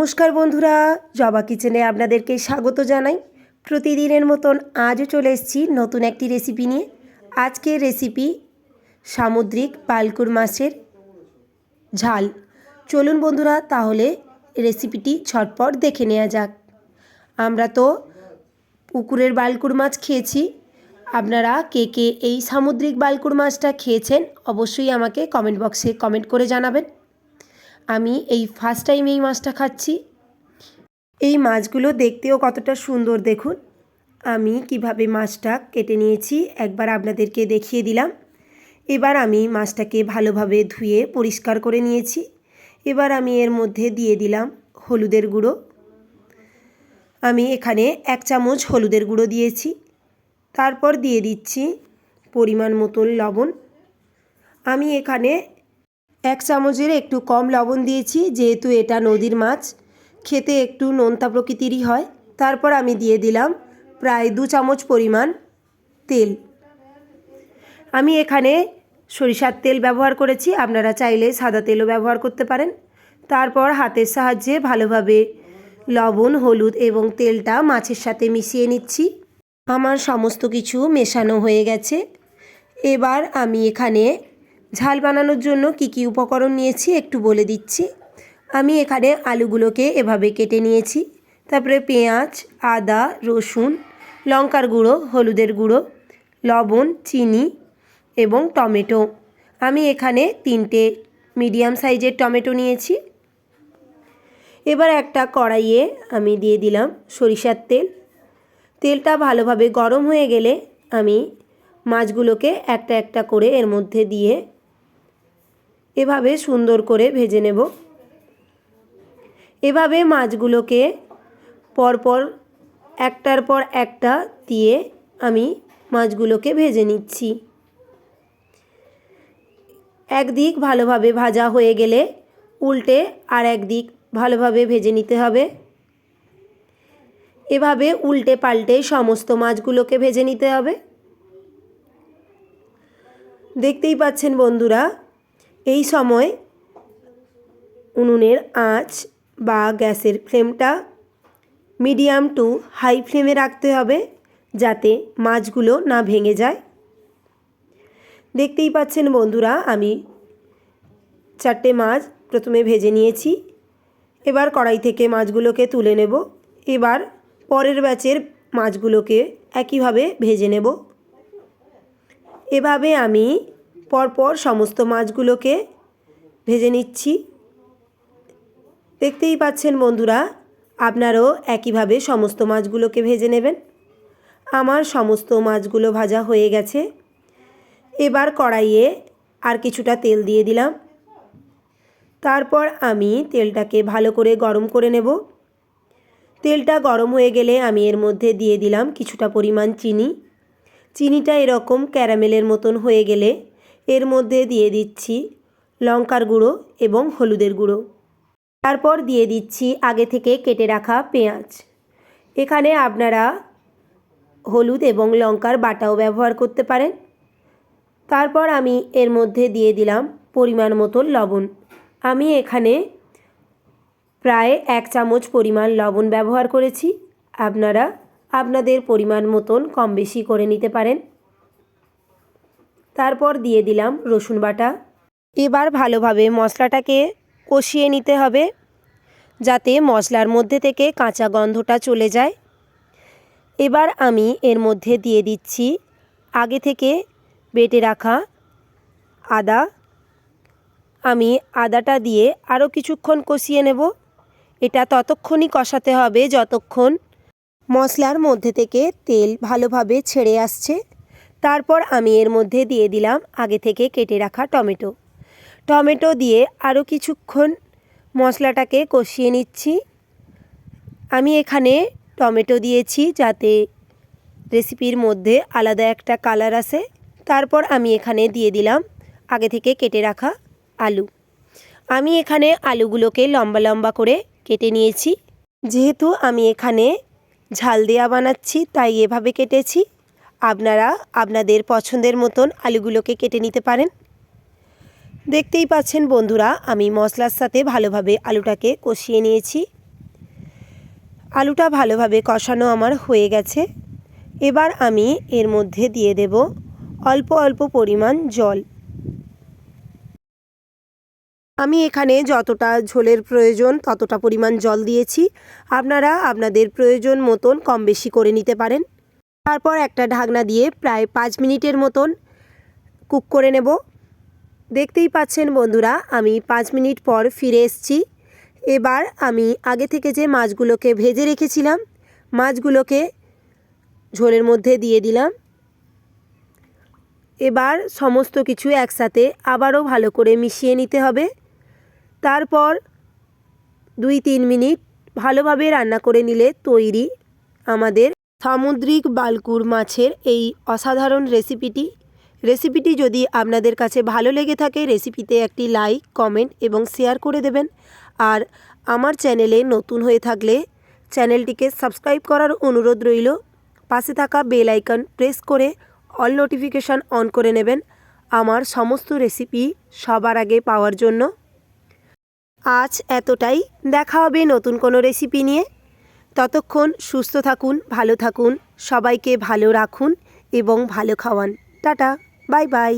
নমস্কার বন্ধুরা, জবা কিচেনে আপনাদেরকে স্বাগত জানাই। প্রতিদিনের মতন আজও চলে এসেছি নতুন একটি রেসিপি নিয়ে। আজকের রেসিপি সামুদ্রিক পালকুর মাছের ঝাল। চলুন বন্ধুরা, তাহলে রেসিপিটি ছটপট দেখে নেওয়া যাক। আমরা তো পুকুরের বালকুর মাছ খেয়েছি। আপনারা কে কে এই সামুদ্রিক বালকুর মাছটা খেয়েছেন, অবশ্যই আমাকে কমেন্ট বক্সে কমেন্ট করে জানাবেন। আমি এই ফার্স্ট টাইম এই মাছটা খাচ্ছি। এই মাছগুলো দেখতেও কতটা সুন্দর দেখুন। আমি কীভাবে মাছটা কেটে নিয়েছি একবার আপনাদেরকে দেখিয়ে দিলাম। এবার আমি মাছটাকে ভালোভাবে ধুয়ে পরিষ্কার করে নিয়েছি। এবার আমি এর মধ্যে দিয়ে দিলাম হলুদের গুঁড়ো। আমি এখানে এক চামচ হলুদের গুঁড়ো দিয়েছি। তারপর দিয়ে দিচ্ছি পরিমাণ মতো লবণ। আমি এখানে এক চামচের একটু কম লবণ দিয়েছি, যেহেতু এটা নদীর মাছ। খেতে একটু নোনতা প্রকৃতিরই হয়। তারপর আমি দিয়ে দিলাম প্রায় দু চামচ পরিমাণ তেল। আমি এখানে সরিষার তেল ব্যবহার করেছি। আপনারা চাইলে সাদা তেলও ব্যবহার করতে পারেন। তারপর হাতের সাহায্যে ভালোভাবে লবণ, হলুদ এবং তেলটা মাছের সাথে মিশিয়ে নিচ্ছি। আমার সমস্ত কিছু মেশানো হয়ে গেছে। এবার আমি এখানে ঝাল বানানোর জন্য কি কি উপকরণ নিয়েছি একটু বলে দিচ্ছি। আমি এখানে আলুগুলোকে এভাবে কেটে নিয়েছি। তারপরে পেঁয়াজ, আদা, রসুন, লঙ্কার গুঁড়ো, হলুদের গুঁড়ো, লবণ, চিনি এবং টমেটো। আমি এখানে তিনটে মিডিয়াম সাইজের টমেটো নিয়েছি। এবার একটা কড়াইয়ে আমি দিয়ে দিলাম সরিষার তেল। তেলটা ভালোভাবে গরম হয়ে গেলে আমি মাছগুলোকে একটা একটা করে এর মধ্যে দিয়ে এভাবে সুন্দর করে ভেজে নেব। এভাবে মাছগুলোকে পরপর, একটার পর একটা দিয়ে আমি মাছগুলোকে ভেজে নিচ্ছি। একদিক ভালোভাবে ভাজা হয়ে গেলে উল্টে আর একদিক ভালোভাবে ভেজে নিতে হবে। এভাবে উল্টে পাল্টে সমস্ত মাছগুলোকে ভেজে নিতে হবে। দেখতেই পাচ্ছেন বন্ধুরা এই সময় উনুনের আঁচ বা গ্যাসের ফ্লেমটা মিডিয়াম টু হাই ফ্লেমে রাখতে হবে যাতে মাছগুলো না ভেঙে যায়। দেখতেই পাচ্ছেন বন্ধুরা, আমি চারটে মাছ প্রথমে ভেজে নিয়েছি। এবার কড়াই থেকে মাছগুলোকে তুলে নেব। এবার পরের ব্যাচের মাছগুলোকে একইভাবে ভেজে নেব। এভাবে আমি পরপর সমস্ত মাছগুলোকে ভেজে নিচ্ছি। দেখতেই পাচ্ছেন বন্ধুরা, আপনারাও একইভাবে সমস্ত মাছগুলোকে ভেজে নেবেন। আমার সমস্ত মাছগুলো ভাজা হয়ে গেছে। এবার কড়াইয়ে আর কিছুটা তেল দিয়ে দিলাম। তারপর আমি তেলটাকে ভালো করে গরম করে নেব। তেলটা গরম হয়ে গেলে আমি এর মধ্যে দিয়ে দিলাম কিছুটা পরিমাণ চিনি। চিনিটা এরকম ক্যারামেলের মতন হয়ে গেলে এর মধ্যে দিয়ে দিচ্ছি লঙ্কার গুঁড়ো এবং হলুদের গুঁড়ো। তারপর দিয়ে দিচ্ছি আগে থেকে কেটে রাখা পেঁয়াজ। এখানে আপনারা হলুদ এবং লঙ্কার বাটাও ব্যবহার করতে পারেন। তারপর আমি এর মধ্যে দিয়ে দিলাম পরিমাণ মতো লবণ। আমি এখানে প্রায় এক চামচ পরিমাণ লবণ ব্যবহার করেছি। আপনারা আপনাদের পরিমাণ মতন কম বেশি করে নিতে পারেন। তারপর দিয়ে দিলাম রসুন বাটা। এবার ভালোভাবে মশলাটাকে কষিয়ে নিতে হবে, যাতে মশলার মধ্যে থেকে কাঁচা গন্ধটা চলে যায়। এবার আমি এর মধ্যে দিয়ে দিচ্ছি আগে থেকে বেটে রাখা আদা। আমি আদাটা দিয়ে আরও কিছুক্ষণ কষিয়ে নেব। এটা ততক্ষণই কষাতে হবে যতক্ষণ মশলার মধ্যে থেকে তেল ভালোভাবে ছেড়ে আসছে। তারপর আমি এর মধ্যে দিয়ে দিলাম আগে থেকে কেটে রাখা টমেটো। টমেটো দিয়ে আরও কিছুক্ষণ মশলাটাকে কষিয়ে নিচ্ছি। আমি এখানে টমেটো দিয়েছি যাতে রেসিপির মধ্যে আলাদা একটা কালার আসে। তারপর আমি এখানে দিয়ে দিলাম আগে থেকে কেটে রাখা আলু। আমি এখানে আলুগুলোকে লম্বা লম্বা করে কেটে নিয়েছি। যেহেতু আমি এখানে ঝাল দেওয়া বানাচ্ছি, তাই এভাবে কেটেছি। আপনারা আপনাদের পছন্দের মতন আলুগুলোকে কেটে নিতে পারেন। দেখতেই পাচ্ছেন বন্ধুরা, আমি মশলার সাথে ভালোভাবে আলুটাকে কষিয়ে নিয়েছি। আলুটা ভালোভাবে কষানো আমার হয়ে গেছে। এবার আমি এর মধ্যে দিয়ে দেব অল্প অল্প পরিমাণ জল। আমি এখানে যতটা ঝোলের প্রয়োজন ততটা পরিমাণ জল দিয়েছি। আপনারা আপনাদের প্রয়োজন মতন কম বেশি করে নিতে পারেন। তারপর একটা ঢাকনা দিয়ে প্রায় পাঁচ মিনিটের মতন কুক করে নেব। দেখতেই পাচ্ছেন বন্ধুরা, আমি পাঁচ মিনিট পর ফিরে এসছি। এবার আমি আগে থেকে যে মাছগুলোকে ভেজে রেখেছিলাম, মাছগুলোকে ঝোলের মধ্যে দিয়ে দিলাম। এবার সমস্ত কিছু একসাথে আবারও ভালো করে মিশিয়ে নিতে হবে। তারপর দুই তিন মিনিট ভালোভাবে রান্না করে নিলে তৈরি আমাদের সামুদ্রিক বালকুর মাছের এই অসাধারণ রেসিপিটি। রেসিপিটি যদি আপনাদের কাছে ভালো লেগে থাকে, রেসিপিতে একটি লাইক, কমেন্ট এবং শেয়ার করে দেবেন। আর আমার চ্যানেলে নতুন হয়ে থাকলে চ্যানেলটিকে সাবস্ক্রাইব করার অনুরোধ রইল। পাশে থাকা বেল আইকন প্রেস করে অল নোটিফিকেশান অন করে নেবেন আমার সমস্ত রেসিপি সবার আগে পাওয়ার জন্য। আজ এতটাই। দেখা হবে নতুন কোনো রেসিপি নিয়ে। ততক্ষণ সুস্থ থাকুন ভালো থাকুন সবাইকে ভালো রাখুন এবং ভালো খাওয়ান। Tata bye bye.